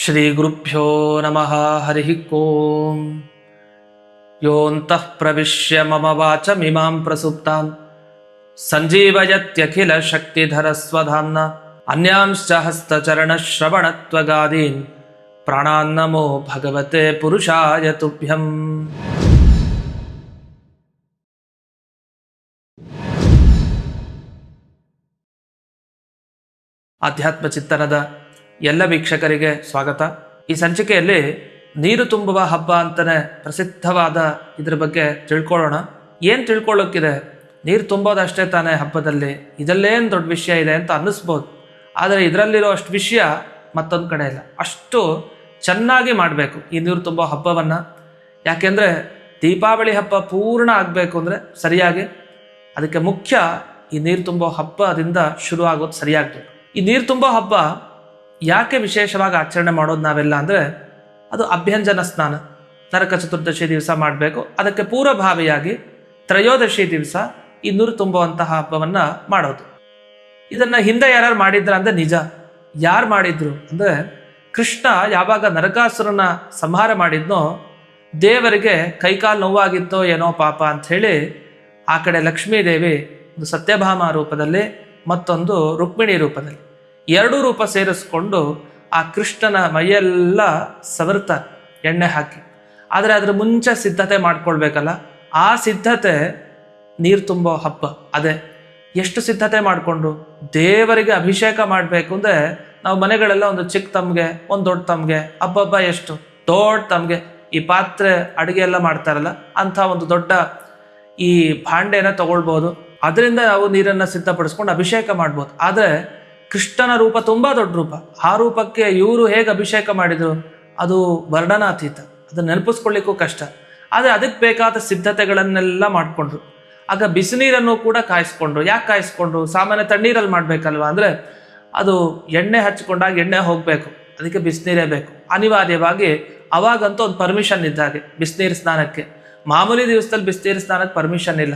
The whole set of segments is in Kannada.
श्रीगुरुभ्यो नमः हरिः ओम् योऽन्तः प्रविश्य मम वाचमिमां प्रसुप्तां सञ्जीवयत्यखिलशक्तिधरस्वधाम्ना अन्यांश्च हस्तचरणश्रवणत्वगादीन् प्राणान्नमो भगवते पुरुषाय तुभ्यम् ಆಧ್ಯಾತ್ಮ ಚಿಂತನದ ಎಲ್ಲ ವೀಕ್ಷಕರಿಗೆ ಸ್ವಾಗತ. ಈ ಸಂಚಿಕೆಯಲ್ಲಿ ನೀರು ತುಂಬುವ ಹಬ್ಬ ಅಂತಾನೆ ಪ್ರಸಿದ್ಧವಾದ ಇದ್ರ ಬಗ್ಗೆ ತಿಳ್ಕೊಳ್ಳೋಣ. ಏನು ತಿಳ್ಕೊಳ್ಳೋಕ್ಕಿದೆ? ನೀರು ತುಂಬೋದಷ್ಟೇ ತಾನೇ ಹಬ್ಬದಲ್ಲಿ. ಇದಲ್ಲೇನು ದೊಡ್ಡ ವಿಷಯ ಇದೆ ಅಂತ ಅನ್ನಿಸ್ಬೋದು. ಆದರೆ ಇದರಲ್ಲಿರೋ ಅಷ್ಟು ವಿಷಯ ಮತ್ತೊಂದು ಕಡೆ ಇಲ್ಲ. ಅಷ್ಟು ಚೆನ್ನಾಗಿ ಮಾಡಬೇಕು ಈ ನೀರು ತುಂಬೋ ಹಬ್ಬವನ್ನು. ಯಾಕೆಂದರೆ ದೀಪಾವಳಿ ಹಬ್ಬ ಪೂರ್ಣ ಆಗಬೇಕು ಅಂದರೆ ಸರಿಯಾಗಿ. ಅದಕ್ಕೆ ಮುಖ್ಯ ಈ ನೀರು ತುಂಬೋ ಹಬ್ಬದಿಂದ ಶುರು ಆಗೋದು ಸರಿಯಾಗಬೇಕು. ಈ ನೀರು ತುಂಬೋ ಹಬ್ಬ ಯಾಕೆ ವಿಶೇಷವಾಗಿ ಆಚರಣೆ ಮಾಡೋದು ನಾವೆಲ್ಲ ಅಂದರೆ ಅದು ಅಭ್ಯಂಜನ ಸ್ನಾನ. ನರಕ ಚತುರ್ದಶಿ ದಿವಸ ಮಾಡಬೇಕು. ಅದಕ್ಕೆ ಪೂರ್ವಭಾವಿಯಾಗಿ ತ್ರಯೋದಶಿ ದಿವಸ ಈ ನುರು ತುಂಬುವಂತಹ ಹಬ್ಬವನ್ನು ಮಾಡೋದು. ಇದನ್ನು ಹಿಂದೆ ಯಾರು ಮಾಡಿದ್ರ ಅಂದರೆ ನಿಜ. ಯಾರು ಮಾಡಿದ್ರು ಅಂದರೆ ಕೃಷ್ಣ ಯಾವಾಗ ನರಕಾಸುರನ ಸಂಹಾರ ಮಾಡಿದ್ನೋ ದೇವರಿಗೆ ಕೈಕಾಲು ನೋವಾಗಿತ್ತೋ ಏನೋ ಪಾಪ ಅಂತ ಹೇಳಿ ಆ ಕಡೆ ಲಕ್ಷ್ಮೀದೇವಿ ಒಂದು ಸತ್ಯಭಾಮ ರೂಪದಲ್ಲಿ ಮತ್ತೊಂದು ರುಕ್ಮಿಣಿ ರೂಪದಲ್ಲಿ ಎರಡೂ ರೂಪ ಸೇರಿಸ್ಕೊಂಡು ಆ ಕೃಷ್ಣನ ಮೈಯೆಲ್ಲ ಸವರ್ತಾರೆ ಎಣ್ಣೆ ಹಾಕಿ. ಆದರೆ ಅದ್ರ ಮುಂಚೆ ಸಿದ್ಧತೆ ಮಾಡ್ಕೊಳ್ಬೇಕಲ್ಲ? ಆ ಸಿದ್ಧತೆ ನೀರು ತುಂಬೋ ಹಬ್ಬ. ಅದೇ, ಎಷ್ಟು ಸಿದ್ಧತೆ ಮಾಡಿಕೊಂಡು ದೇವರಿಗೆ ಅಭಿಷೇಕ ಮಾಡಬೇಕು ಅಂದರೆ ನಾವು ಮನೆಗಳೆಲ್ಲ ಒಂದು ಚಿಕ್ಕ ತಮ್ಗೆ, ಒಂದು ದೊಡ್ಡ ತಮ್ಗೆ ಹಬ್ಬಬ್ಬ ಎಷ್ಟು, ದೊಡ್ಡ ತಮ್ಗೆ, ಈ ಪಾತ್ರೆ ಅಡುಗೆ ಎಲ್ಲ ಮಾಡ್ತಾರಲ್ಲ, ಅಂಥ ಒಂದು ದೊಡ್ಡ ಈ ಭಾಂಡೆನ ತಗೊಳ್ಬೋದು. ಅದರಿಂದ ನಾವು ನೀರನ್ನು ಸಿದ್ಧಪಡಿಸ್ಕೊಂಡು ಅಭಿಷೇಕ ಮಾಡ್ಬೋದು. ಆದರೆ ಕೃಷ್ಣನ ರೂಪ ತುಂಬ ದೊಡ್ಡ ರೂಪ. ಆ ರೂಪಕ್ಕೆ ಇವರು ಹೇಗೆ ಅಭಿಷೇಕ ಮಾಡಿದರು, ಅದು ವರ್ಣನಾತೀತ. ಅದನ್ನ ನೆನಪಿಸ್ಕೊಳ್ಳಿಕ್ಕೂ ಕಷ್ಟ. ಆದರೆ ಅದಕ್ಕೆ ಬೇಕಾದ ಸಿದ್ಧತೆಗಳನ್ನೆಲ್ಲ ಮಾಡಿಕೊಂಡ್ರು. ಆಗ ಬಿಸಿನೀರನ್ನು ಕೂಡ ಕಾಯಿಸ್ಕೊಂಡ್ರು. ಯಾಕೆ ಕಾಯಿಸ್ಕೊಂಡ್ರು? ಸಾಮಾನ್ಯ ತಣ್ಣೀರಲ್ಲಿ ಮಾಡಬೇಕಲ್ವ? ಅಂದರೆ ಅದು ಎಣ್ಣೆ ಹಚ್ಕೊಂಡಾಗ ಎಣ್ಣೆ ಹೋಗಬೇಕು. ಅದಕ್ಕೆ ಬಿಸಿನೀರೇ ಬೇಕು. ಅನಿವಾರ್ಯವಾಗಿ ಅವಾಗಂತೂ ಒಂದು ಪರ್ಮಿಷನ್ ಇದ್ದಾಗೆ ಬಿಸಿನೀರು ಸ್ನಾನಕ್ಕೆ. ಮಾಮೂಲಿ ದಿವಸದಲ್ಲಿ ಬಿಸಿನೀರು ಸ್ನಾನಕ್ಕೆ ಪರ್ಮಿಷನ್ ಇಲ್ಲ.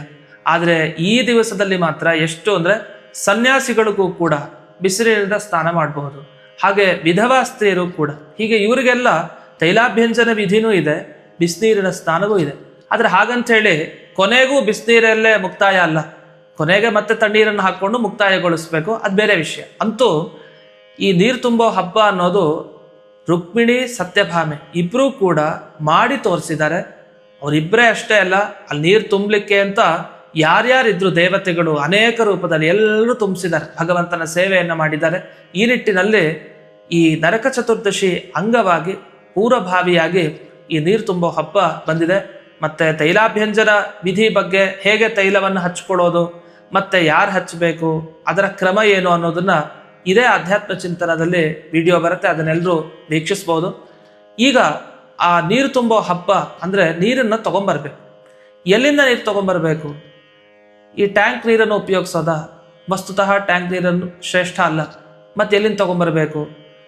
ಆದರೆ ಈ ದಿವಸದಲ್ಲಿ ಮಾತ್ರ ಎಷ್ಟು ಅಂದರೆ ಸನ್ಯಾಸಿಗಳಿಗೂ ಕೂಡ ಬಿಸಿನೀರಿಂದ ಸ್ನಾನ ಮಾಡಬಹುದು. ಹಾಗೆ ವಿಧವಾ ಸ್ತ್ರೀಯರು ಕೂಡ. ಹೀಗೆ ಇವರಿಗೆಲ್ಲ ತೈಲಾಭ್ಯಂಜನ ವಿಧಿನೂ ಇದೆ, ಬಿಸಿನೀರಿನ ಸ್ನಾನವೂ ಇದೆ. ಆದರೆ ಹಾಗಂತೇಳಿ ಕೊನೆಗೂ ಬಿಸಿನೀರಲ್ಲೇ ಮುಕ್ತಾಯ ಅಲ್ಲ. ಕೊನೆಗೆ ಮತ್ತೆ ತಣ್ಣೀರನ್ನು ಹಾಕ್ಕೊಂಡು ಮುಕ್ತಾಯಗೊಳಿಸ್ಬೇಕು, ಅದು ಬೇರೆ ವಿಷಯ. ಅಂತೂ ಈ ನೀರು ತುಂಬೋ ಹಬ್ಬ ಅನ್ನೋದು ರುಕ್ಮಿಣಿ ಸತ್ಯಭಾಮೆ ಇಬ್ಬರೂ ಕೂಡ ಮಾಡಿ ತೋರಿಸಿದ್ದಾರೆ. ಅವರಿಬ್ಬರೇ ಅಷ್ಟೇ ಅಲ್ಲ, ಅಲ್ಲಿ ನೀರು ತುಂಬಲಿಕ್ಕೆ ಅಂತ ಯಾರ್ಯಾರಿದ್ರು ದೇವತೆಗಳು ಅನೇಕ ರೂಪದಲ್ಲಿ ಎಲ್ಲರೂ ತುಂಬಿಸಿದ್ದಾರೆ. ಭಗವಂತನ ಸೇವೆಯನ್ನು ಮಾಡಿದ್ದಾರೆ. ಈ ನಿಟ್ಟಿನಲ್ಲಿ ಈ ನರಕ ಚತುರ್ದಶಿ ಅಂಗವಾಗಿ, ಪೂರ್ವಭಾವಿಯಾಗಿ ಈ ನೀರು ತುಂಬೋ ಹಬ್ಬ ಬಂದಿದೆ. ಮತ್ತೆ ತೈಲಾಭ್ಯಂಜನ ವಿಧಿ ಬಗ್ಗೆ ಹೇಗೆ ತೈಲವನ್ನು ಹಚ್ಕೊಳ್ಳೋದು, ಮತ್ತೆ ಯಾರು ಹಚ್ಚಬೇಕು, ಅದರ ಕ್ರಮ ಏನು ಅನ್ನೋದನ್ನ ಇದೇ ಆಧ್ಯಾತ್ಮ ಚಿಂತನದಲ್ಲಿ ವಿಡಿಯೋ ಬರುತ್ತೆ. ಅದನ್ನೆಲ್ಲರೂ ವೀಕ್ಷಿಸ್ಬೋದು. ಈಗ ಆ ನೀರು ತುಂಬೋ ಹಬ್ಬ ಅಂದರೆ ನೀರನ್ನು ತಗೊಂಬರ್ಬೇಕು. ಎಲ್ಲಿಂದ ನೀರು ತಗೊಂಬರ್ಬೇಕು? ಈ ಟ್ಯಾಂಕ್ ನೀರನ್ನು ಉಪಯೋಗಿಸೋದ? ವಸ್ತುತಃ ಟ್ಯಾಂಕ್ ನೀರನ್ನು ಶ್ರೇಷ್ಠ ಅಲ್ಲ. ಮತ್ತೆ ಎಲ್ಲಿಂದ ತೊಗೊಂಬರ್ಬೇಕು?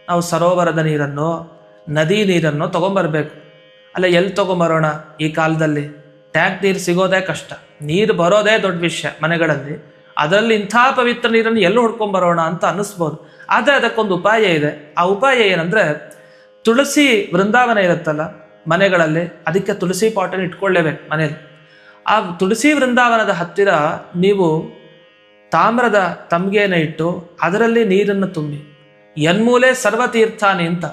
ನಾವು ಸರೋವರದ ನೀರನ್ನು, ನದಿ ನೀರನ್ನು ತಗೊಂಬರ್ಬೇಕು. ಅಲ್ಲ ಎಲ್ಲಿ ತೊಗೊಂಬರೋಣ ಈ ಕಾಲದಲ್ಲಿ? ಟ್ಯಾಂಕ್ ನೀರು ಸಿಗೋದೇ ಕಷ್ಟ. ನೀರು ಬರೋದೇ ದೊಡ್ಡ ವಿಷಯ ಮನೆಗಳಲ್ಲಿ. ಅದರಲ್ಲಿ ಇಂಥ ಪವಿತ್ರ ನೀರನ್ನು ಎಲ್ಲಿ ಹುಡ್ಕೊಂಬರೋಣ ಅಂತ ಅನ್ನಿಸ್ಬೋದು. ಆದರೆ ಅದಕ್ಕೊಂದು ಉಪಾಯ ಇದೆ. ಆ ಉಪಾಯ ಏನಂದರೆ, ತುಳಸಿ ವೃಂದಾವನ ಇರುತ್ತಲ್ಲ ಮನೆಗಳಲ್ಲಿ, ಅದಕ್ಕೆ ತುಳಸಿ ಪಾಟನ್ನು ಇಟ್ಕೊಳ್ಳೇಬೇಕು ಮನೇಲಿ. ಆ ತುಳಸಿ ವೃಂದಾವನದ ಹತ್ತಿರ ನೀವು ತಾಮ್ರದ ತಮ್ಗೆನ ಇಟ್ಟು ಅದರಲ್ಲಿ ನೀರನ್ನು ತುಂಬಿ. ಯನ್ಮೂಲೆ ಸರ್ವತೀರ್ಥಾನಿ ಅಂತ.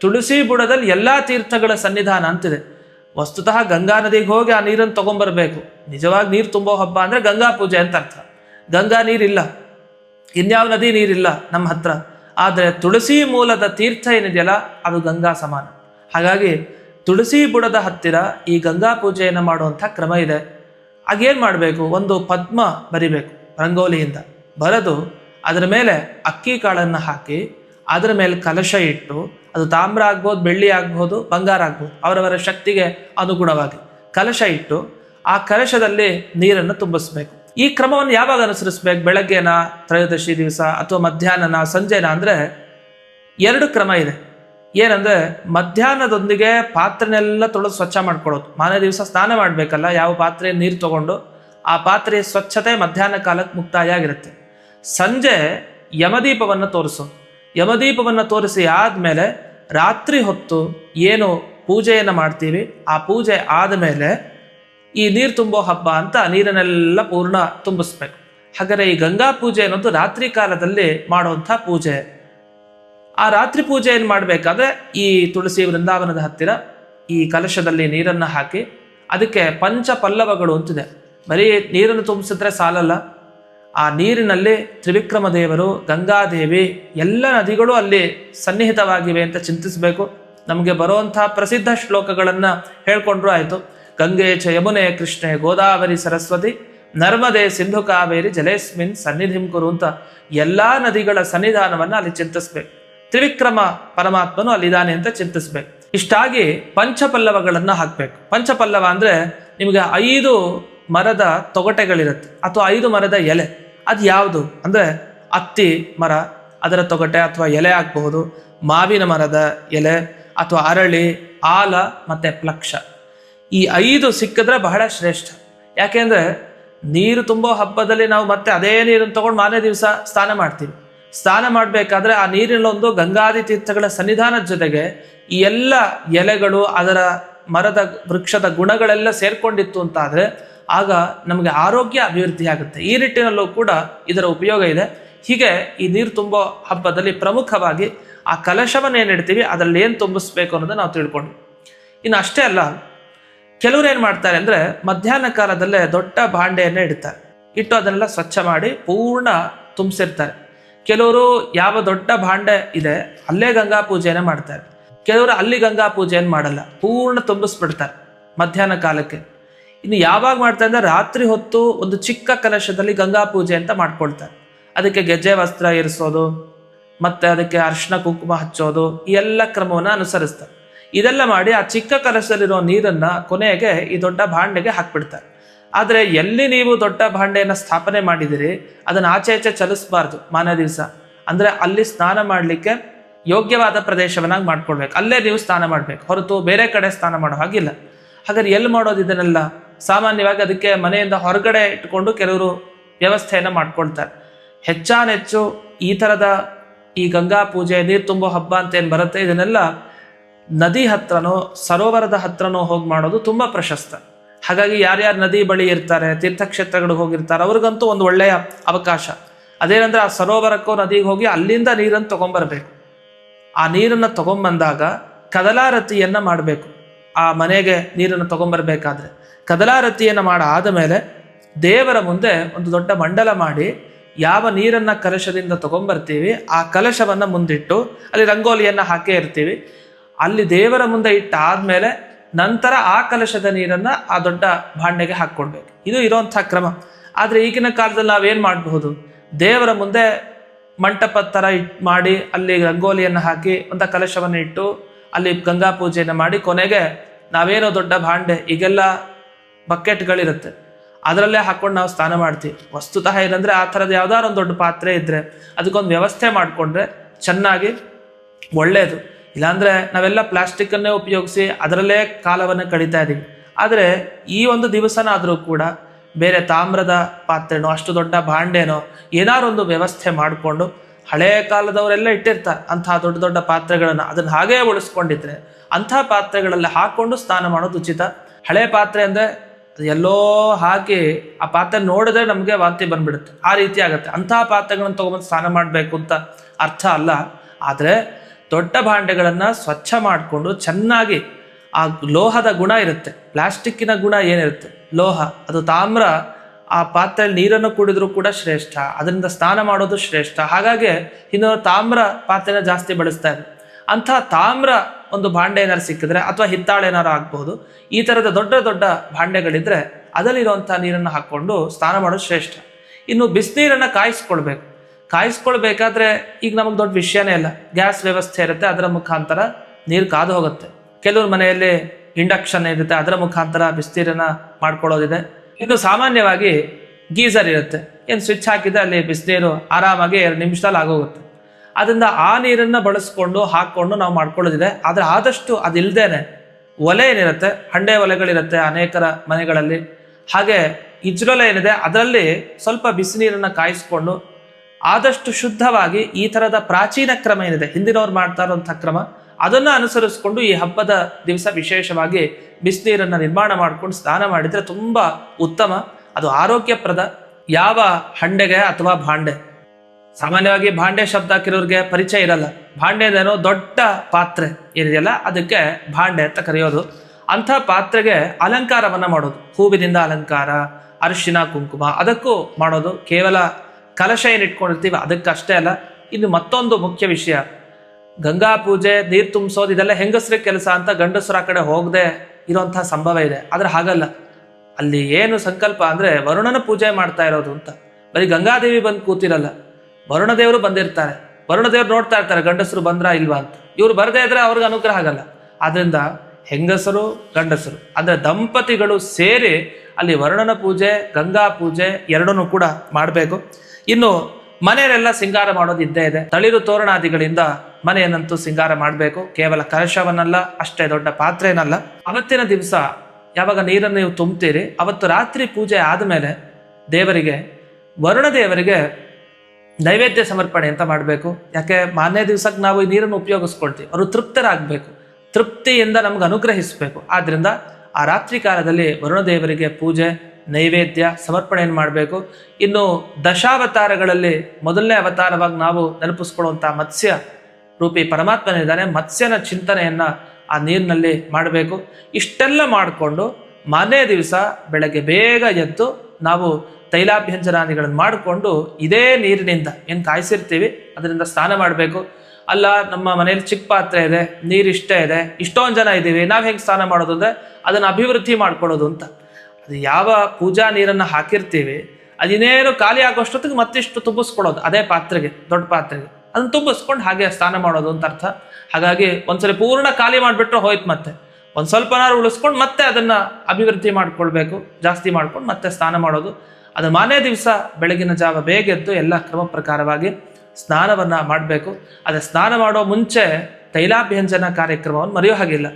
ತುಳಸಿ ಬುಡದಲ್ಲಿ ಎಲ್ಲ ತೀರ್ಥಗಳ ಸನ್ನಿಧಾನ ಅಂತಿದೆ. ವಸ್ತುತಃ ಗಂಗಾ ನದಿಗೆ ಹೋಗಿ ಆ ನೀರನ್ನು ತಗೊಂಬರ್ಬೇಕು. ನಿಜವಾಗಿ ನೀರು ತುಂಬೋ ಹಬ್ಬ ಅಂದರೆ ಗಂಗಾ ಪೂಜೆ ಅಂತ ಅರ್ಥ. ಗಂಗಾ ನೀರಿಲ್ಲ. ಇನ್ಯಾವ ನದಿ ನೀರಿಲ್ಲ ನಮ್ಮ ಹತ್ರ. ಆದರೆ ತುಳಸಿ ಮೂಲದ ತೀರ್ಥ ಏನಿದೆಯಲ್ಲ, ಅದು ಗಂಗಾ ಸಮಾನ. ಹಾಗಾಗಿ ತುಳಸಿ ಬುಡದ ಹತ್ತಿರ ಈ ಗಂಗಾ ಪೂಜೆಯನ್ನು ಮಾಡುವಂಥ ಕ್ರಮ ಇದೆ. ಆಗೇನು ಮಾಡಬೇಕು? ಒಂದು ಪದ್ಮ ಬರಿಬೇಕು ರಂಗೋಲಿಯಿಂದ. ಬರೆದು ಅದರ ಮೇಲೆ ಅಕ್ಕಿ ಕಾಳನ್ನು ಹಾಕಿ, ಅದರ ಮೇಲೆ ಕಲಶ ಇಟ್ಟು, ಅದು ತಾಮ್ರ ಆಗ್ಬೋದು, ಬೆಳ್ಳಿ ಆಗ್ಬೋದು, ಬಂಗಾರ ಆಗ್ಬೋದು, ಅವರವರ ಶಕ್ತಿಗೆ ಅನುಗುಣವಾಗಿ ಕಲಶ ಇಟ್ಟು ಆ ಕಲಶದಲ್ಲಿ ನೀರನ್ನು ತುಂಬಿಸ್ಬೇಕು. ಈ ಕ್ರಮವನ್ನು ಯಾವಾಗ ಅನುಸರಿಸ್ಬೇಕು? ಬೆಳಗ್ಗೆನ, ತ್ರಯೋದಶಿ ದಿವಸ ಅಥವಾ ಮಧ್ಯಾಹ್ನನ, ಸಂಜೆನ? ಅಂದರೆ ಎರಡು ಕ್ರಮ ಇದೆ. ಏನಂದ್ರೆ ಮಧ್ಯಾಹ್ನದೊಂದಿಗೆ ಪಾತ್ರೆನೆಲ್ಲ ತೊಳೆದು ಸ್ವಚ್ಛ ಮಾಡ್ಕೊಳ್ಳೋದು ಮಾನೇ ದಿವಸ ಸ್ನಾನ ಮಾಡಬೇಕಲ್ಲ, ಯಾವ ಪಾತ್ರೆ ನೀರು ತಗೊಂಡು, ಆ ಪಾತ್ರೆಯ ಸ್ವಚ್ಛತೆ ಮಧ್ಯಾಹ್ನ ಕಾಲಕ್ಕೆ ಮುಕ್ತಾಯ ಆಗಿರುತ್ತೆ ಸಂಜೆ ಯಮದೀಪವನ್ನು ತೋರಿಸು. ಯಮದೀಪವನ್ನು ತೋರಿಸಿ ಆದಮೇಲೆ ರಾತ್ರಿ ಹೊತ್ತು ಏನು ಪೂಜೆಯನ್ನು ಮಾಡ್ತೀವಿ, ಆ ಪೂಜೆ ಆದಮೇಲೆ ಈ ನೀರು ತುಂಬೋ ಹಬ್ಬ ಅಂತ ನೀರನ್ನೆಲ್ಲ ಪೂರ್ಣ ತುಂಬಿಸ್ಬೇಕು. ಹಾಗಾದರೆ ಈ ಗಂಗಾ ಪೂಜೆ ಅನ್ನೋದು ರಾತ್ರಿ ಕಾಲದಲ್ಲಿ ಮಾಡುವಂಥ ಪೂಜೆ. ಆ ರಾತ್ರಿ ಪೂಜೆ ಏನು ಮಾಡಬೇಕಾದ್ರೆ ಈ ತುಳಸಿ ವೃಂದಾವನದ ಹತ್ತಿರ ಈ ಕಲಶದಲ್ಲಿ ನೀರನ್ನು ಹಾಕಿ ಅದಕ್ಕೆ ಪಂಚ ಪಲ್ಲವಗಳು ಅಂತಿದೆ. ಬರೀ ನೀರನ್ನು ತುಂಬಿಸಿದ್ರೆ ಸಾಲಲ್ಲ. ಆ ನೀರಿನಲ್ಲಿ ತ್ರಿವಿಕ್ರಮ ದೇವರು, ಗಂಗಾದೇವಿ ಎಲ್ಲ ನದಿಗಳು ಅಲ್ಲಿ ಸನ್ನಿಹಿತವಾಗಿವೆ ಅಂತ ಚಿಂತಿಸಬೇಕು. ನಮಗೆ ಬರುವಂತಹ ಪ್ರಸಿದ್ಧ ಶ್ಲೋಕಗಳನ್ನು ಹೇಳ್ಕೊಂಡ್ರು ಆಯಿತು. ಗಂಗೆ ಚ ಯಮುನೆ ಕೃಷ್ಣೆ ಗೋದಾವರಿ ಸರಸ್ವತಿ, ನರ್ಮದೆ ಸಿಂಧು ಕಾವೇರಿ ಜಲೇಸ್ಮಿನ್ ಸನ್ನಿಧಿಂ ಕುರು ಅಂತ ಎಲ್ಲ ನದಿಗಳ ಸನ್ನಿಧಾನವನ್ನು ಅಲ್ಲಿ ಚಿಂತಿಸ್ಬೇಕು. ತ್ರಿವಿಕ್ರಮ ಪರಮಾತ್ಮನು ಅಲ್ಲಿದ್ದಾನೆ ಅಂತ ಚಿಂತಿಸ್ಬೇಕು. ಇಷ್ಟಾಗಿ ಪಂಚಪಲ್ಲವಗಳನ್ನು ಹಾಕ್ಬೇಕು. ಪಂಚಪಲ್ಲವ ಅಂದ್ರೆ ನಿಮಗೆ ಐದು ಮರದ ತೊಗಟೆಗಳಿರುತ್ತೆ. ಅಥವಾ ಐದು ಮರದ ಎಲೆ. ಅದು ಯಾವುದು? ಅಂದ್ರೆ ಅತ್ತಿ ಮರ, ಅದರ ತೊಗಟೆ ಅಥವಾ ಎಲೆ ಹಾಕಬಹುದು ಮಾವಿನ ಮರದ ಎಲೆ, ಅಥವಾ ಅರಳಿ, ಆಲ ಮತ್ತೆ ಪ್ಲಕ್ಷ. ಈ ಐದು ಸಿಕ್ಕಿದ್ರೆ ಬಹಳ ಶ್ರೇಷ್ಠ. ಯಾಕೆಂದ್ರೆ ನೀರು ತುಂಬೋ ಹಬ್ಬದಲ್ಲಿ ನಾವು ಮತ್ತೆ ಅದೇ ನೀರನ್ನು ತಗೊಂಡು ಮಾರನೇ ದಿವಸ ಸ್ನಾನ ಮಾಡ್ತೀವಿ. ಸ್ನಾನ ಮಾಡಬೇಕಾದ್ರೆ ಆ ನೀರಿನಲ್ಲೊಂದು ಗಂಗಾದಿ ತೀರ್ಥಗಳ ಸನ್ನಿಧಾನದ ಜೊತೆಗೆ ಈ ಎಲ್ಲ ಎಲೆಗಳು ಅದರ ಮರದ ವೃಕ್ಷದ ಗುಣಗಳೆಲ್ಲ ಸೇರ್ಕೊಂಡಿತ್ತು ಅಂತ ಆದ್ರೆ ಆಗ ನಮಗೆ ಆರೋಗ್ಯ ಅಭಿವೃದ್ಧಿ ಆಗುತ್ತೆ. ಈ ನಿಟ್ಟಿನಲ್ಲೂ ಕೂಡ ಇದರ ಉಪಯೋಗ ಇದೆ. ಹೀಗೆ ಈ ನೀರು ತುಂಬೋ ಹಬ್ಬದಲ್ಲಿ ಪ್ರಮುಖವಾಗಿ ಆ ಕಲಶವನ್ನು ಏನು ಇಡ್ತೀವಿ, ಅದರಲ್ಲಿ ಏನು ತುಂಬಿಸ್ಬೇಕು ಅನ್ನೋದನ್ನ ನಾವು ತಿಳ್ಕೊಂಡ್ವಿ ಇನ್ನು ಅಷ್ಟೇ ಅಲ್ಲ, ಕೆಲವ್ರು ಏನು ಮಾಡ್ತಾರೆ ಅಂದ್ರೆ ಮಧ್ಯಾಹ್ನ ಕಾಲದಲ್ಲೇ ದೊಡ್ಡ ಬಾಂಡೆಯನ್ನು ಇಡ್ತಾರೆ. ಇಟ್ಟು ಅದನ್ನೆಲ್ಲ ಸ್ವಚ್ಛ ಮಾಡಿ ಪೂರ್ಣ ತುಂಬಿಸಿರ್ತಾರೆ. ಕೆಲವರು ಯಾವ ದೊಡ್ಡ ಭಾಂಡೆ ಇದೆ, ಅಲ್ಲೇ ಗಂಗಾ ಪೂಜೆನೇ ಮಾಡ್ತಾರೆ. ಕೆಲವರು ಅಲ್ಲಿ ಗಂಗಾ ಪೂಜೆಯನ್ನು ಮಾಡಲ್ಲ, ಪೂರ್ಣ ತುಂಬಿಸ್ಬಿಡ್ತಾರೆ ಮಧ್ಯಾಹ್ನ ಕಾಲಕ್ಕೆ. ಇನ್ನು ಯಾವಾಗ ಮಾಡ್ತಾರೆ ಅಂದ್ರೆ ರಾತ್ರಿ ಹೊತ್ತು ಒಂದು ಚಿಕ್ಕ ಕಲಶದಲ್ಲಿ ಗಂಗಾ ಪೂಜೆ ಅಂತ ಮಾಡ್ಕೊಳ್ತಾರೆ. ಅದಕ್ಕೆ ಗೆಜ್ಜೆ ವಸ್ತ್ರ ಇರಿಸೋದು, ಮತ್ತೆ ಅದಕ್ಕೆ ಅರ್ಶಿನ ಕುಂಕುಮ ಹಚ್ಚೋದು, ಈ ಎಲ್ಲ ಕ್ರಮವನ್ನು ಅನುಸರಿಸ್ತಾರೆ. ಇದೆಲ್ಲ ಮಾಡಿ ಆ ಚಿಕ್ಕ ಕಲಶದಲ್ಲಿರೋ ನೀರನ್ನು ಕೊನೆಗೆ ಈ ದೊಡ್ಡ ಭಾಂಡೆಗೆ ಹಾಕ್ಬಿಡ್ತಾರೆ. ಆದರೆ ಎಲ್ಲಿ ನೀವು ದೊಡ್ಡ ಭಾಂಡೆಯನ್ನು ಸ್ಥಾಪನೆ ಮಾಡಿದಿರಿ, ಅದನ್ನು ಆಚೆ ಆಚೆ ಚಲಿಸಬಾರ್ದು ಮಾನ ದಿವಸ. ಅಂದ್ರೆ ಅಲ್ಲಿ ಸ್ನಾನ ಮಾಡಲಿಕ್ಕೆ ಯೋಗ್ಯವಾದ ಪ್ರದೇಶವನ್ನಾಗಿ ಮಾಡ್ಕೊಳ್ಬೇಕು. ಅಲ್ಲೇ ನೀವು ಸ್ನಾನ ಮಾಡ್ಬೇಕು. ಹೊರತು ಬೇರೆ ಕಡೆ ಸ್ನಾನ ಮಾಡೋ ಹಾಗಿಲ್ಲ. ಹಾಗಾದ್ರೆ ಎಲ್ಲಿ ಮಾಡೋದು ಇದನ್ನೆಲ್ಲ? ಸಾಮಾನ್ಯವಾಗಿ ಅದಕ್ಕೆ ಮನೆಯಿಂದ ಹೊರಗಡೆ ಇಟ್ಕೊಂಡು ಕೆಲವರು ವ್ಯವಸ್ಥೆಯನ್ನು ಮಾಡ್ಕೊಳ್ತಾರೆ. ಹೆಚ್ಚಾನೆಚ್ಚು ಈ ಥರದ ಈ ಗಂಗಾ ಪೂಜೆ, ನೀರು ತುಂಬೋ ಹಬ್ಬ ಅಂತ ಏನು ಬರುತ್ತೆ? ಇದನ್ನೆಲ್ಲ ನದಿ ಹತ್ರನೋ, ಸರೋವರದ ಹತ್ರನೋ ಹೋಗಿ ಮಾಡೋದು ತುಂಬಾ ಪ್ರಶಸ್ತ. ಹಾಗಾಗಿ ಯಾರ್ಯಾರು ನದಿ ಬಳಿ ಇರ್ತಾರೆ, ತೀರ್ಥಕ್ಷೇತ್ರಗಳಿಗೆ ಹೋಗಿರ್ತಾರೆ, ಅವ್ರಿಗಂತೂ ಒಂದು ಒಳ್ಳೆಯ ಅವಕಾಶ. ಅದೇನಂದ್ರೆ ಆ ಸರೋವರಕ್ಕೋ ನದಿಗೆ ಹೋಗಿ ಅಲ್ಲಿಂದ ನೀರನ್ನು ತಗೊಂಬರ್ಬೇಕು. ಆ ನೀರನ್ನು ತಗೊಂಬಂದಾಗ ಕದಲಾರತಿಯನ್ನ ಮಾಡಬೇಕು. ಆ ಮನೆಗೆ ನೀರನ್ನು ತಗೊಂಬರ್ಬೇಕಾದ್ರೆ. ಕದಲಾರತಿಯನ್ನು ಮಾಡ ಆದ ಮೇಲೆ ದೇವರ ಮುಂದೆ ಒಂದು ದೊಡ್ಡ ಮಂಡಲ ಮಾಡಿ ಯಾವ ನೀರನ್ನ ಕಲಶದಿಂದ ತಗೊಂಬರ್ತೀವಿ, ಆ ಕಲಶವನ್ನ ಮುಂದಿಟ್ಟು ಅಲ್ಲಿ ರಂಗೋಲಿಯನ್ನ ಹಾಕೇ ಇರ್ತೀವಿ. ಅಲ್ಲಿ ದೇವರ ಮುಂದೆ ಇಟ್ಟ ಆದ್ಮೇಲೆ ನಂತರ ಆ ಕಲಶದ ನೀರನ್ನ ಆ ದೊಡ್ಡ ಭಾಂಡೆಗೆ ಹಾಕ್ಕೊಡ್ಬೇಕು. ಇದು ಇರುವಂಥ ಕ್ರಮ. ಆದ್ರೆ ಈಗಿನ ಕಾಲದಲ್ಲಿ ನಾವೇನ್ ಮಾಡಬಹುದು? ದೇವರ ಮುಂದೆ ಮಂಟಪದ ಥರ ಇಟ್ ಮಾಡಿ ಅಲ್ಲಿ ರಂಗೋಲಿಯನ್ನು ಹಾಕಿ ಒಂದು ಕಲಶವನ್ನು ಇಟ್ಟು ಅಲ್ಲಿ ಗಂಗಾ ಪೂಜೆಯನ್ನು ಮಾಡಿ ಕೊನೆಗೆ ನಾವೇನೋ ದೊಡ್ಡ ಭಾಂಡೆ, ಈಗೆಲ್ಲ ಬಕೆಟ್ಗಳಿರುತ್ತೆ. ಅದರಲ್ಲೇ ಹಾಕೊಂಡು ನಾವು ಸ್ನಾನ ಮಾಡ್ತೀವಿ. ವಸ್ತುತಃ ಏನಂದ್ರೆ ಆ ಥರದ ಯಾವ್ದಾದ್ರು ಒಂದು ದೊಡ್ಡ ಪಾತ್ರೆ ಇದ್ರೆ ಅದಕ್ಕೊಂದು ವ್ಯವಸ್ಥೆ ಮಾಡಿಕೊಂಡ್ರೆ ಚೆನ್ನಾಗಿ ಒಳ್ಳೆಯದು ಇಲ್ಲಾಂದ್ರೆ ನಾವೆಲ್ಲ ಪ್ಲಾಸ್ಟಿಕ್ಕನ್ನೇ ಉಪಯೋಗಿಸಿ ಅದರಲ್ಲೇ ಕಾಲವನ್ನು ಕಳೀತಾ ಇದ್ದೀವಿ ಆದರೆ ಈ ಒಂದು ದಿವಸನಾದರೂ ಕೂಡ ಬೇರೆ ತಾಮ್ರದ ಪಾತ್ರೆನೋ, ಅಷ್ಟು ದೊಡ್ಡ ಭಾಂಡೆನೋ ಒಂದು ವ್ಯವಸ್ಥೆ ಮಾಡಿಕೊಂಡು ಹಳೆ ಕಾಲದವರೆಲ್ಲ ಇಟ್ಟಿರ್ತಾರೆ ಅಂತಹ ದೊಡ್ಡ ದೊಡ್ಡ ಪಾತ್ರೆಗಳನ್ನು. ಅದನ್ನ ಹಾಗೇ ಉಳಿಸ್ಕೊಂಡಿದ್ರೆ ಅಂಥ ಪಾತ್ರೆಗಳಲ್ಲಿ ಹಾಕ್ಕೊಂಡು ಸ್ನಾನ ಮಾಡೋದು ಉಚಿತ. ಹಳೆ ಪಾತ್ರೆ ಅಂದ್ರೆ ಎಲ್ಲೋ ಹಾಕಿ ಆ ಪಾತ್ರೆ ನೋಡಿದ್ರೆ ನಮಗೆ ವಾಂತಿ ಬಂದ್ಬಿಡುತ್ತೆ. ಆ ರೀತಿ ಆಗುತ್ತೆ. ಅಂತಹ ಪಾತ್ರೆಗಳನ್ನು ತಗೊಂಬಂದು ಸ್ನಾನ ಮಾಡಬೇಕು ಅಂತ ಅರ್ಥ ಅಲ್ಲ. ಆದರೆ ದೊಡ್ಡ ಭಾಂಡೆಗಳನ್ನು ಸ್ವಚ್ಛ ಮಾಡಿಕೊಂಡು ಚೆನ್ನಾಗಿ ಆ ಲೋಹದ ಗುಣ ಇರುತ್ತೆ. ಪ್ಲಾಸ್ಟಿಕ್ಕಿನ ಗುಣ ಏನಿರುತ್ತೆ? ಲೋಹ. ಅದು ತಾಮ್ರ, ಆ ಪಾತ್ರೆಯಲ್ಲಿ ನೀರನ್ನು ಕುಡಿದ್ರೂ ಕೂಡ ಶ್ರೇಷ್ಠ. ಅದರಿಂದ ಸ್ನಾನ ಮಾಡೋದು ಶ್ರೇಷ್ಠ. ಹಾಗಾಗಿ ಇನ್ನು ತಾಮ್ರ ಪಾತ್ರೆನ ಜಾಸ್ತಿ ಬಳಸ್ತಾ ಇದೆ ಅಂಥ ತಾಮ್ರ ಒಂದು ಭಾಂಡೆ ಏನಾರು ಸಿಕ್ಕಿದ್ರೆ ಅಥವಾ ಹಿತ್ತಾಳೆ ಏನಾರು ಆಗ್ಬಹುದು, ಈ ಥರದ ದೊಡ್ಡ ದೊಡ್ಡ ಭಾಂಡೆಗಳಿದ್ರೆ ಅದರಲ್ಲಿರುವಂಥ ನೀರನ್ನು ಹಾಕ್ಕೊಂಡು ಸ್ನಾನ ಮಾಡೋದು ಶ್ರೇಷ್ಠ. ಇನ್ನು ಬಿಸಿನೀರನ್ನು ಕಾಯಿಸ್ಕೊಳ್ಬೇಕು. ಕಾಯಿಸ್ಕೊಳ್ಬೇಕಾದ್ರೆ ಈಗ ನಮಗೆ ದೊಡ್ಡ ವಿಷಯನೇ ಇಲ್ಲ. ಗ್ಯಾಸ್ ವ್ಯವಸ್ಥೆ ಇರುತ್ತೆ, ಅದರ ಮುಖಾಂತರ ನೀರು ಕಾದು ಹೋಗುತ್ತೆ. ಕೆಲವ್ರ ಮನೆಯಲ್ಲಿ ಇಂಡಕ್ಷನ್ ಇರುತ್ತೆ, ಅದರ ಮುಖಾಂತರ ಬಿಸ್ತೀರನ್ನ ಮಾಡ್ಕೊಳ್ಳೋದಿದೆ ಇನ್ನು ಸಾಮಾನ್ಯವಾಗಿ ಗೀಸರ್ ಇರುತ್ತೆ. ಏನು ಸ್ವಿಚ್ ಹಾಕಿದ್ರೆ ಅಲ್ಲಿ ಬಿಸಿನೀರು ಆರಾಮಾಗಿ ಎರಡು ನಿಮಿಷದಲ್ಲಿ ಆಗೋಗುತ್ತೆ. ಅದರಿಂದ ಆ ನೀರನ್ನ ಬಳಸ್ಕೊಂಡು, ಹಾಕ್ಕೊಂಡು ನಾವು ಮಾಡ್ಕೊಳ್ಳೋದಿದೆ. ಆದರೆ ಆದಷ್ಟು ಅದಿಲ್ದೇನೆ ಒಲೆ ಏನಿರುತ್ತೆ, ಹಂಡೆ ಒಲೆಗಳಿರುತ್ತೆ ಅನೇಕರ ಮನೆಗಳಲ್ಲಿ. ಹಾಗೆ ಇಜ್ರೊಲೆ ಏನಿದೆ, ಅದರಲ್ಲಿ ಸ್ವಲ್ಪ ಬಿಸಿ ನೀರನ್ನ ಕಾಯಿಸ್ಕೊಂಡು ಆದಷ್ಟು ಶುದ್ಧವಾಗಿ ಈ ಥರದ ಪ್ರಾಚೀನ ಕ್ರಮ ಏನಿದೆ, ಹಿಂದಿನವ್ರು ಮಾಡ್ತಾ ಇರುವಂಥ ಕ್ರಮ, ಅದನ್ನು ಅನುಸರಿಸಿಕೊಂಡು ಈ ಹಬ್ಬದ ದಿವಸ ವಿಶೇಷವಾಗಿ ಬಿಸಿನೀರನ್ನು ನಿರ್ಮಾಣ ಮಾಡ್ಕೊಂಡು ಸ್ನಾನ ಮಾಡಿದರೆ ತುಂಬ ಉತ್ತಮ, ಅದು ಆರೋಗ್ಯಪ್ರದ ಯಾವ ಹಂಡೆಗೆ ಅಥವಾ ಭಾಂಡೆ. ಸಾಮಾನ್ಯವಾಗಿ ಭಾಂಡೆ ಶಬ್ದ ಹಾಕಿರೋರಿಗೆ ಪರಿಚಯ ಇರಲ್ಲ. ಭಾಂಡೆದೇನೋ ದೊಡ್ಡ ಪಾತ್ರೆ ಏನಿದೆಯಲ್ಲ, ಅದಕ್ಕೆ ಭಾಂಡೆ ಅಂತ ಕರೆಯೋದು. ಅಂಥ ಪಾತ್ರೆಗೆ ಅಲಂಕಾರವನ್ನು ಮಾಡೋದು. ಹೂವಿನಿಂದ ಅಲಂಕಾರ, ಅರಿಶಿನ, ಕುಂಕುಮ, ಅದಕ್ಕೂ ಮಾಡೋದು ಕೇವಲ ಕಲಶ ಏನು ಇಟ್ಕೊಂಡಿರ್ತೀವಿ ಅದಕ್ಕಷ್ಟೇ ಅಲ್ಲ, ಇನ್ನು ಮತ್ತೊಂದು ಮುಖ್ಯ ವಿಷಯ. ಗಂಗಾ ಪೂಜೆ, ನೀರು ತುಂಬಿಸೋದು, ಇದೆಲ್ಲ ಹೆಂಗಸ್ರ ಕೆಲಸ ಅಂತ ಗಂಡಸರ ಆ ಕಡೆ ಹೋಗದೆ ಇರೋಂಥ ಸಂಭವ ಇದೆ. ಆದರೆ ಹಾಗಲ್ಲ. ಅಲ್ಲಿ ಏನು ಸಂಕಲ್ಪ ಅಂದ್ರೆ ವರುಣನ ಪೂಜೆ ಮಾಡ್ತಾ ಇರೋದು ಅಂತ. ಬರೀ ಗಂಗಾದೇವಿ ಬಂದು ಕೂತಿರಲ್ಲ ವರುಣದೇವರು ಬಂದಿರ್ತಾರೆ. ವರುಣದೇವ್ರು ನೋಡ್ತಾ ಇರ್ತಾರೆ, ಗಂಡಸರು ಬಂದ್ರಾ ಇಲ್ವಾ ಅಂತ. ಇವ್ರು ಬರದೇ ಇದ್ರೆ ಅವ್ರಿಗೆ ಅನುಗ್ರಹ ಆಗಲ್ಲ. ಆದ್ದರಿಂದ ಹೆಂಗಸರು, ಗಂಡಸರು, ಅಂದ್ರೆ ದಂಪತಿಗಳು ಸೇರಿ ಅಲ್ಲಿ ವರುಣನ ಪೂಜೆ, ಗಂಗಾ ಪೂಜೆ ಎರಡನ್ನೂ ಕೂಡ ಮಾಡಬೇಕು. ಇನ್ನು ಮನೆಯಲ್ಲೆಲ್ಲ ಸಿಂಗಾರ ಮಾಡೋದು ಇದ್ದೇ ಇದೆ. ತಳಿರು ತೋರಣಾದಿಗಳಿಂದ ಮನೆಯನ್ನಂತೂ ಸಿಂಗಾರ ಮಾಡಬೇಕು. ಕೇವಲ ಕಲಶವನ್ನಲ್ಲ, ಅಷ್ಟೇ ದೊಡ್ಡ ಪಾತ್ರೆನಲ್ಲ ಅವತ್ತಿನ ದಿವಸ ಯಾವಾಗ ನೀರನ್ನು ನೀವು ತುಂಬ್ತೀರಿ, ಅವತ್ತು ರಾತ್ರಿ ಪೂಜೆ ಆದಮೇಲೆ ದೇವರಿಗೆ, ವರುಣ ದೇವರಿಗೆ ನೈವೇದ್ಯ ಸಮರ್ಪಣೆ ಅಂತ ಮಾಡಬೇಕು. ಯಾಕೆ? ಮಾನ್ಯ ದಿವಸಕ್ಕೆ ನಾವು ಈ ನೀರನ್ನು ಉಪಯೋಗಿಸ್ಕೊಳ್ತೀವಿ. ಅವರು ತೃಪ್ತರಾಗಬೇಕು. ತೃಪ್ತಿಯಿಂದ ನಮ್ಗೆ ಅನುಗ್ರಹಿಸಬೇಕು. ಆದ್ದರಿಂದ ಆ ರಾತ್ರಿ ಕಾಲದಲ್ಲಿ ವರುಣ ದೇವರಿಗೆ ಪೂಜೆ ನೈವೇದ್ಯ ಸಮರ್ಪಣೆಯನ್ನು ಮಾಡಬೇಕು. ಇನ್ನು ದಶಾವತಾರಗಳಲ್ಲಿ ಮೊದಲನೇ ಅವತಾರವಾಗಿ ನಾವು ನೆನಪಿಸ್ಕೊಳ್ಳುವಂಥ ಮತ್ಸ್ಯ ರೂಪಿ ಪರಮಾತ್ಮನಿದ್ದಾನೆ ಮತ್ಸ್ಯನ ಚಿಂತನೆಯನ್ನ ಆ ನೀರಿನಲ್ಲಿ ಮಾಡಬೇಕು. ಇಷ್ಟೆಲ್ಲ ಮಾಡಿಕೊಂಡು ಮಾನೇ ದಿವಸ ಬೆಳಗ್ಗೆ ಬೇಗ ಎದ್ದು ನಾವು ತೈಲಾಭ್ಯಂಜನಾದಿಗಳನ್ನು ಮಾಡಿಕೊಂಡು ಇದೇ ನೀರಿನಿಂದ ಏನು ಕಾಯಿಸಿರ್ತೀವಿ, ಅದರಿಂದ ಸ್ನಾನ ಮಾಡಬೇಕು. ಅಲ್ಲ, ನಮ್ಮ ಮನೆಯಲ್ಲಿ ಚಿಕ್ಕ ಪಾತ್ರೆ ಇದೆ ನೀರು ಇಷ್ಟ ಇದೆ, ಇಷ್ಟೊಂದು ಜನ ಇದ್ದೀವಿ, ನಾವು ಹೆಂಗೆ ಸ್ನಾನ ಮಾಡೋದು ಅಂದರೆ ಅದನ್ನು ಅಭಿವೃದ್ಧಿ ಮಾಡ್ಕೊಳ್ಳೋದು ಅಂತ. ಅದು ಯಾವ ಪೂಜಾ ನೀರನ್ನು ಹಾಕಿರ್ತೀವಿ ಅದಿನ್ನೇನು ಖಾಲಿ ಆಗೋಷ್ಟೊತ್ತಿಗೆ ಮತ್ತಿಷ್ಟು ತುಂಬಿಸ್ಕೊಳ್ಳೋದು ಅದೇ ಪಾತ್ರೆಗೆ, ದೊಡ್ಡ ಪಾತ್ರೆಗೆ. ಅದನ್ನು ತುಂಬಿಸ್ಕೊಂಡು ಹಾಗೆ ಸ್ನಾನ ಮಾಡೋದು ಅಂತ ಅರ್ಥ. ಹಾಗಾಗಿ ಒಂದ್ಸರಿ ಪೂರ್ಣ ಖಾಲಿ ಮಾಡಿಬಿಟ್ರೆ ಹೋಯ್ತು ಮತ್ತೆ. ಒಂದು ಸ್ವಲ್ಪನಾರು ಉಳಿಸ್ಕೊಂಡು ಮತ್ತೆ ಅದನ್ನು ಅಭಿವೃದ್ಧಿ ಮಾಡ್ಕೊಳ್ಬೇಕು, ಜಾಸ್ತಿ ಮಾಡ್ಕೊಂಡು ಮತ್ತೆ ಸ್ನಾನ ಮಾಡೋದು. ಅದು ಮಾನೇ ದಿವಸ ಬೆಳಗಿನ ಜಾವ ಬೇಗ ಎದ್ದು ಎಲ್ಲ ಕ್ರಮ ಪ್ರಕಾರವಾಗಿ ಸ್ನಾನವನ್ನು ಮಾಡಬೇಕು. ಅದೇ ಸ್ನಾನ ಮಾಡೋ ಮುಂಚೆ ತೈಲಾಭ್ಯಂಜನ ಕಾರ್ಯಕ್ರಮವನ್ನು ಮರೆಯೋ ಹಾಗಿಲ್ಲ.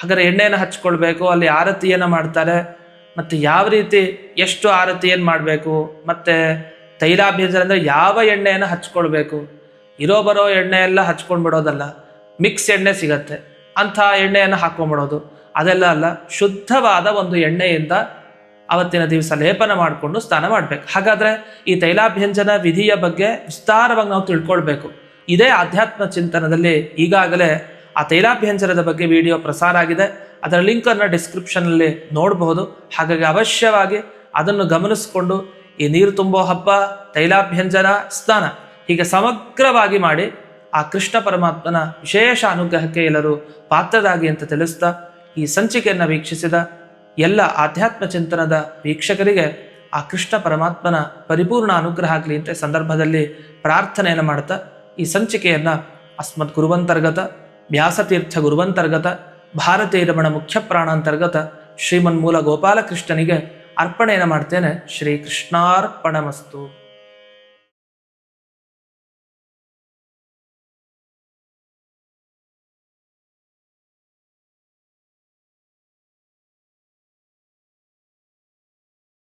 ಹಾಗಾದ್ರೆ ಎಣ್ಣೆಯನ್ನು ಹಚ್ಕೊಳ್ಬೇಕು, ಅಲ್ಲಿ ಆರತಿಯನ್ನು ಮಾಡ್ತಾರೆ. ಮತ್ತೆ ಯಾವ ರೀತಿ ಎಷ್ಟು ಆರತಿಯನ್ನು ಮಾಡಬೇಕು? ಮತ್ತೆ ತೈಲಾಭ್ಯಂಜನ ಅಂದ್ರೆ ಯಾವ ಎಣ್ಣೆಯನ್ನು ಹಚ್ಕೊಳ್ಬೇಕು? ಇರೋ ಬರೋ ಎಣ್ಣೆ ಎಲ್ಲ ಹಚ್ಕೊಂಡ್ ಬಿಡೋದಲ್ಲ ಮಿಕ್ಸ್ ಎಣ್ಣೆ ಸಿಗತ್ತೆ. ಅಂಥ ಎಣ್ಣೆಯನ್ನು ಹಾಕೊಂಡ್ಬಿಡೋದು ಅದೆಲ್ಲ ಅಲ್ಲ, ಶುದ್ಧವಾದ ಒಂದು ಎಣ್ಣೆಯಿಂದ ಅವತ್ತಿನ ದಿವಸ ಲೇಪನ ಮಾಡಿಕೊಂಡು ಸ್ನಾನ ಮಾಡಬೇಕು. ಹಾಗಾದ್ರೆ ಈ ತೈಲಾಭ್ಯಂಜನ ವಿಧಿಯ ಬಗ್ಗೆ ವಿಸ್ತಾರವಾಗಿ ನಾವು ತಿಳ್ಕೊಳ್ಬೇಕು. ಇದೇ ಆಧ್ಯಾತ್ಮ ಚಿಂತನದಲ್ಲಿ ಈಗಾಗಲೇ ಆ ತೈಲಾಭ್ಯಂಜನದ ಬಗ್ಗೆ ವಿಡಿಯೋ ಪ್ರಸಾರ ಆಗಿದೆ. ಅದರ ಲಿಂಕನ್ನು ಡಿಸ್ಕ್ರಿಪ್ಷನಲ್ಲಿ ನೋಡಬಹುದು. ಹಾಗಾಗಿ ಅವಶ್ಯವಾಗಿ ಅದನ್ನು ಗಮನಿಸಿಕೊಂಡು ಈ ನೀರು ತುಂಬೋ ಹಬ್ಬ, ತೈಲಾಭ್ಯಂಜನ, ಸ್ನಾನ ಹೀಗೆ ಸಮಗ್ರವಾಗಿ ಮಾಡಿ ಆ ಕೃಷ್ಣ ಪರಮಾತ್ಮನ ವಿಶೇಷ ಅನುಗ್ರಹಕ್ಕೆ ಎಲ್ಲರೂ ಪಾತ್ರರಾಗಿ ಅಂತ ತಿಳಿಸ್ತಾ ಈ ಸಂಚಿಕೆಯನ್ನು ವೀಕ್ಷಿಸಿದ ಎಲ್ಲ ಆಧ್ಯಾತ್ಮ ಚಿಂತನದ ವೀಕ್ಷಕರಿಗೆ ಆ ಕೃಷ್ಣ ಪರಮಾತ್ಮನ ಪರಿಪೂರ್ಣ ಅನುಗ್ರಹ ಆಗಲಿ ಅಂತ ಸಂದರ್ಭದಲ್ಲಿ ಪ್ರಾರ್ಥನೆಯನ್ನು ಮಾಡ್ತಾ ಈ ಸಂಚಿಕೆಯನ್ನು ಅಸ್ಮತ್ ಗುರುವಂತರ್ಗತ ವ್ಯಾಸತೀರ್ಥ ಗುರುವಂತರ್ಗತ ಭಾರತೀಯ ರಮಣ ಮುಖ್ಯ ಪ್ರಾಣಾಂತರ್ಗತ ಶ್ರೀಮನ್ಮೂಲ ಗೋಪಾಲಕೃಷ್ಣನಿಗೆ ಅರ್ಪಣೆಯನ್ನು ಮಾಡ್ತೇನೆ. ಶ್ರೀ ಕೃಷ್ಣಾರ್ಪಣಮಸ್ತು